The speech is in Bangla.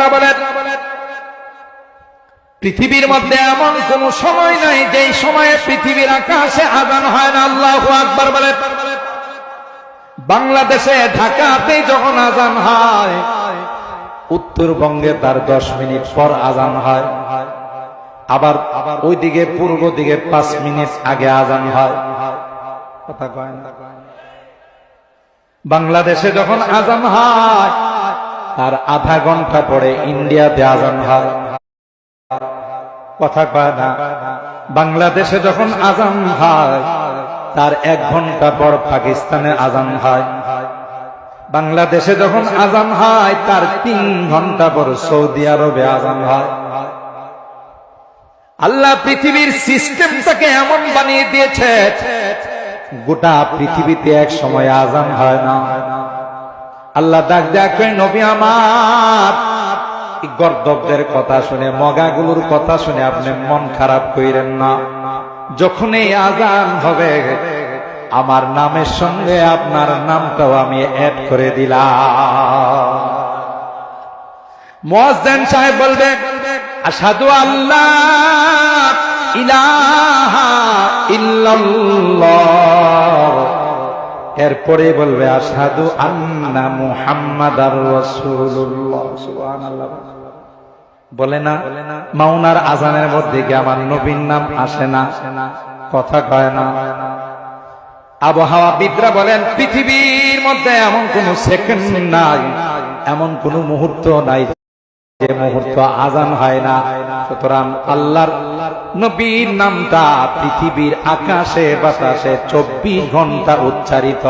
আবহাওয়াবিদরা বলেন পৃথিবীর মধ্যে এমন কোন সময় নাই যেই সময়ে পৃথিবীর আকাশে আজান হয় না, আল্লাহ আকবার বলেন বাংলাদেশে ঢাকাতে যখন আজান হয়, উত্তরবঙ্গে তার দশ মিনিট পর আজান হয়, আবার আবার ওইদিকে পূর্ব দিকে পাঁচ মিনিট আগে আজান হয়। কথা বাংলাদেশে যখন আজান হয় তার আধা ঘণ্টা পরে ইন্ডিয়াতে আজান হয়। কথা কয় না, বাংলাদেশে যখন আজান হয়, তার এক ঘণ্টা পর পাকিস্তানে আজান হয়। বাংলাদেশে যখন আজান হয়, তার তিন ঘণ্টা পর সৌদি আরবে আজান হয়। আল্লাহ পৃথিবীর সিস্টেমটাকে এমন বানিয়ে দিয়েছে, গোটা পৃথিবীতে এক সময় আজান হয় না। আল্লাহ ডাক দেখে নবী আমার। গর্দবদের কথা শুনে, মগাগুলোর কথা শুনে আপনি মন খারাপ কইরেন না। যখন এই আজান হবে, আমার নামের সঙ্গে আপনার নামটাও আমি অ্যাড করে দিলাম। মোয়াজ্জেন সাহেব বলবেন আসাদু আল্লাহ ইলাহা ইল্লাল্লাহ। এরপরে বলবে আসাদু আন্না সুবহানাল্লাহ। বলে না, মাওনার আজানের মধ্যে কি আমার নবীর নাম আসে না? কথা কয় না। আবহাওয়া বিদ্রা বলেন, পৃথিবীর মধ্যে এমন কোন সেকেন্ড নাই, এমন কোন মুহূর্ত নাই যে মুহূর্ত আজান হয় না, সুতরাং আল্লাহর নবীর নামটা পৃথিবীর আকাশে বাতাসে চব্বিশ ঘণ্টা উচ্চারিত